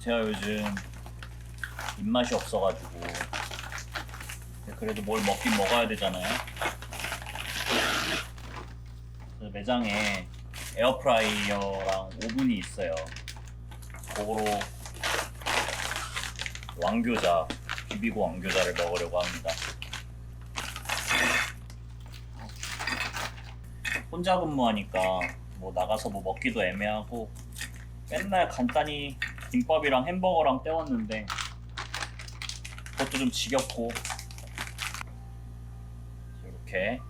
제가 요즘 입맛이 없어가지고 그래도 뭘 먹긴 먹어야 되잖아요. 그래서 매장에 에어프라이어랑 오븐이 있어요. 그거로 왕교자, 비비고 왕교자를 먹으려고 합니다. 혼자 근무하니까 뭐 나가서 뭐 먹기도 애매하고 맨날 간단히 김밥이랑 햄버거랑 때웠는데 그것도 좀 지겹고 이렇게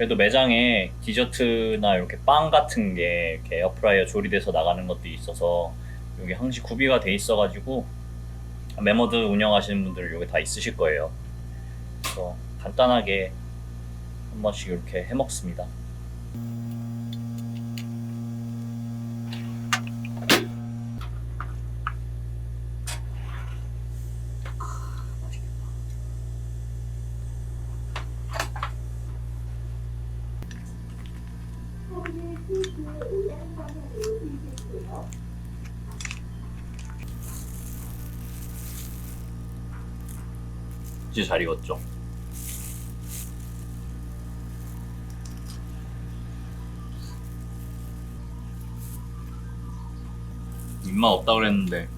그래도 매장에 디저트나 이렇게 빵 같은 게 이렇게 에어프라이어 조리돼서 나가는 것도 있어서 여기 항시 구비가 돼 있어가지고 메모드 운영하시는 분들 여기 다 있으실 거예요. 그래서 간단하게 한 번씩 이렇게 해 먹습니다. 이제 잘 익었죠? 입맛 없다 그랬는데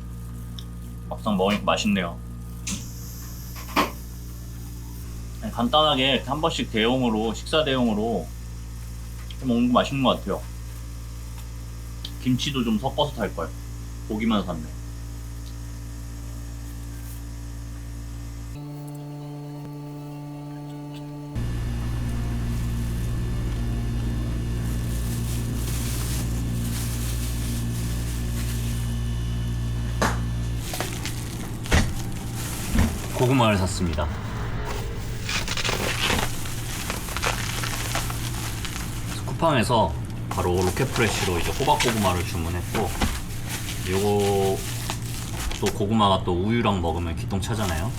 막상 먹으니까 맛있네요. 간단하게 한 번씩 대용으로 식사 대용으로 먹는 거 맛있는 것 같아요. 김치도 좀 섞어서 탈 걸. 고기만 샀네. 고구마를 샀습니다. 쿠팡에서 바로 로켓프레쉬로 이제 호박고구마를 주문했고 요거 또 고구마가 또 우유랑 먹으면 기똥 차잖아요.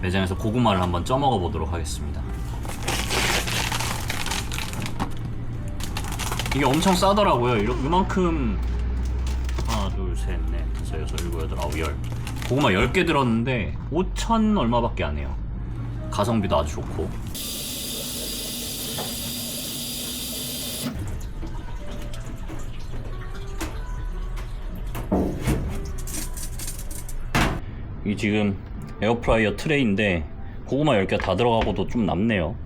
매장에서 고구마를 한번 쪄먹어 보도록 하겠습니다. 이게 엄청 싸더라고요. 이만큼 하나, 둘, 셋, 넷, 다섯, 여섯, 일곱, 여덟, 아홉, 열 고구마 10개 들었는데 5천 얼마밖에 안 해요. 가성비도 아주 좋고. 이 지금 에어프라이어 트레이인데 고구마 10개 다 들어가고도 좀 남네요.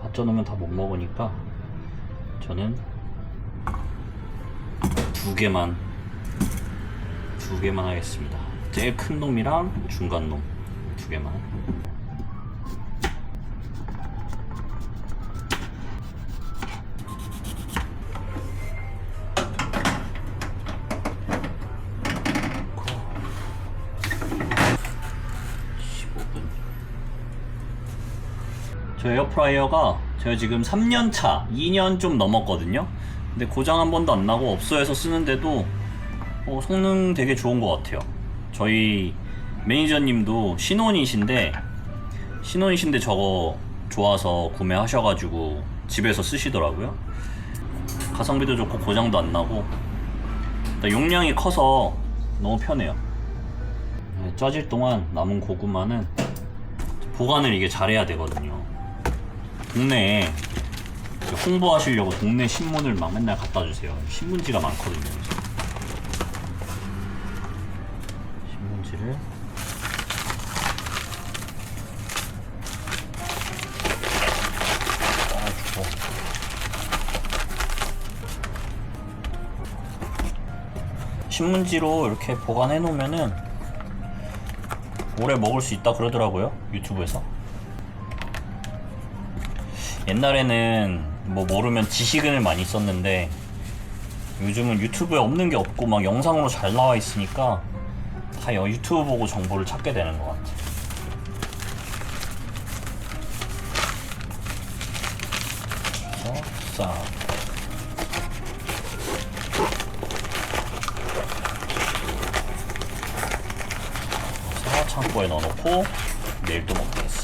다 쪄놓으면 다 못 먹으니까 저는 두 개만 두 개만 하겠습니다. 제일 큰 놈이랑 중간 놈 두 개만. 저 에어프라이어가 제가 지금 3년 차, 2년 좀 넘었거든요. 근데 고장 한 번도 안 나고 업소에서 쓰는데도 어, 성능 되게 좋은 것 같아요. 저희 매니저님도 신혼이신데 신혼이신데 저거 좋아서 구매하셔가지고 집에서 쓰시더라고요. 가성비도 좋고 고장도 안 나고 용량이 커서 너무 편해요. 네, 쪄질 동안 남은 고구마는 보관을 이게 잘해야 되거든요. 동네에 홍보하시려고 동네 신문을 막 맨날 갖다 주세요. 신문지가 많거든요. 그래서. 신문지를 꺼주고 신문지로 이렇게 보관해 놓으면은 오래 먹을 수 있다 그러더라고요 유튜브에서 옛날에는 뭐 모르면 지식은을 많이 썼는데 요즘은 유튜브에 없는 게 없고 막 영상으로 잘 나와 있으니까 다 여- 유튜브 보고 정보를 찾게 되는 것 같아. 그래서 창고에 넣어놓고 내일 또 먹겠습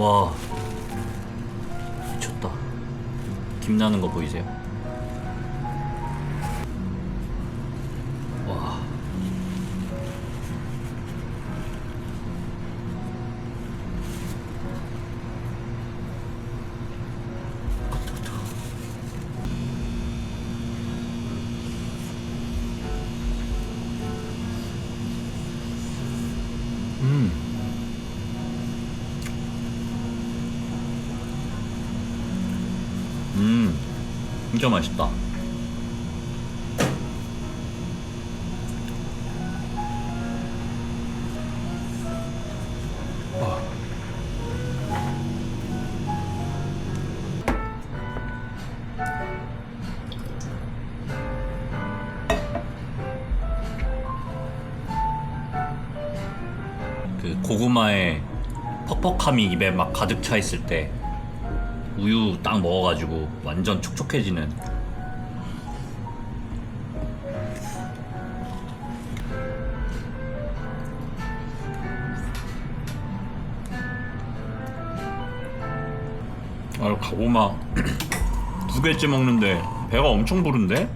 와 미쳤다 김 나는 거 보이세요? 진짜 맛있다. 그 고구마의 퍽퍽함이 입에 막 가득 차 있을 때 우유 딱 먹어가지고 완전 촉촉해지는. 아 가고마. 두 개째 먹는데 배가 엄청 부른데?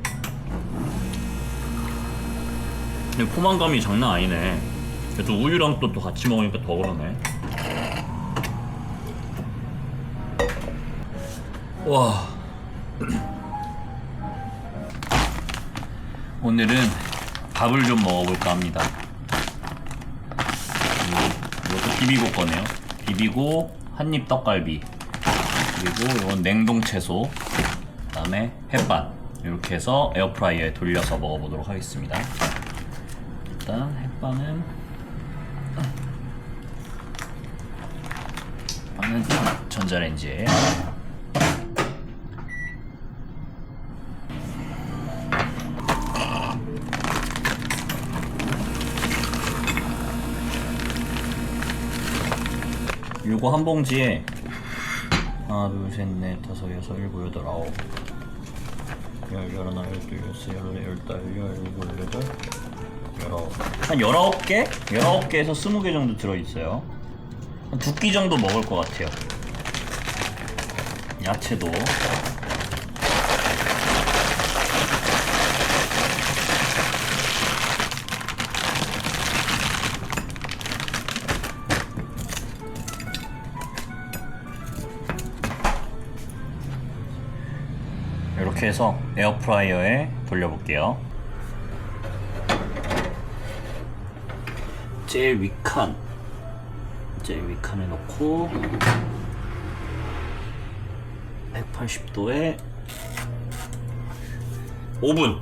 근데 포만감이 장난 아니네. 또 우유랑 또, 또 같이 먹으니까 더 그러네 와. 오늘은 밥을 좀 먹어볼까 합니다. 이- 이것도 비비고 거네요. 비비고 한입 떡갈비. 그리고 이건 냉동 채소. 그다음에 햇반. 이렇게 해서 에어프라이어에 돌려서 먹어보도록 하겠습니다. 일단 햇반은 햇반은 전자레인지에 요거 한 봉지에 하나 둘셋넷 다섯 여섯 일곱 여덟 아홉. 열 열하나 열둘 열세 열네 열다 열일곱 열여덟 열아홉. 한 열아홉 개? 열아홉 개에서 스무 개 정도 들어있어요. 한 두 끼 정도 먹을 것 같아요. 야채도 이렇게 해서 에어프라이어에 돌려볼게요. 제일 위칸, 제일 위칸에 넣고 180도에 5분.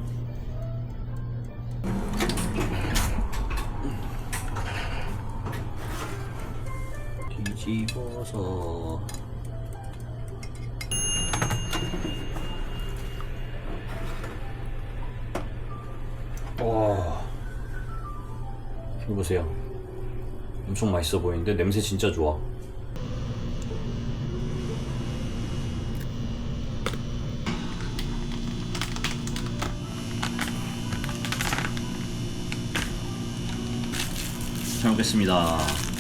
뒤집어서 와. 이거 보세요. 엄청 맛있어 보이는데 냄새 진짜 좋아. 잘 먹겠습니다.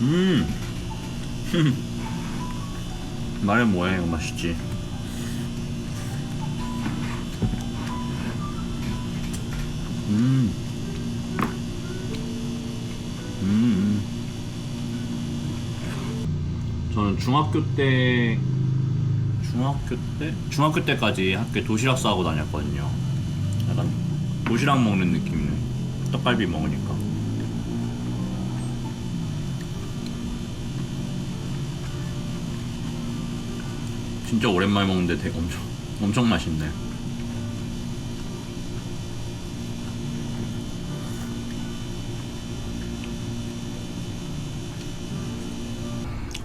음. 말해 뭐해 이거 맛있지. 음. 음. 저는 중학교 때 중학교 때 중학교 때까지 학교에 도시락 싸고 다녔거든요. 약간 도시락 먹는 느낌이네. 떡갈비 먹으니까. 진짜 오랜만에 먹는데 되게 엄청 엄청 맛있네.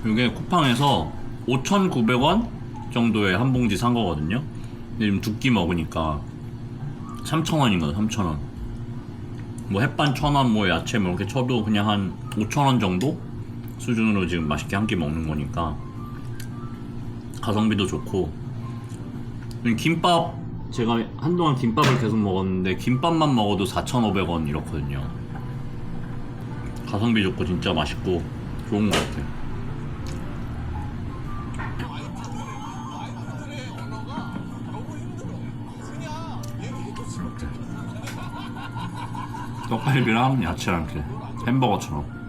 이게 쿠팡에서 5,900원 정도에 한 봉지 산 거거든요. 근데 지금 두 끼 먹으니까 3,000원인가 3,000원. 뭐 햇반 1,000원, 뭐 야채 뭐 이렇게 쳐도 그냥 한 5,000원 정도 수준으로 지금 맛있게 한 끼 먹는 거니까 가성비도 좋고 김밥 제가 한동안 김밥을 계속 먹었는데 김밥만 먹어도 4,500원 이렇거든요. 가성비 좋고 진짜 맛있고 좋은 것 같아요. 떡갈비랑 야채랑 이렇게 햄버거처럼.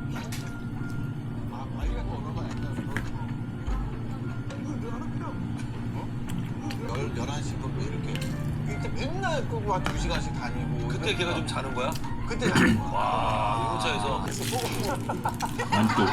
맨날 끄고 한 2시간씩 다니고 그때 걔가 좀 자는 거야? 그때 자는 와, 유모차에서. 난 또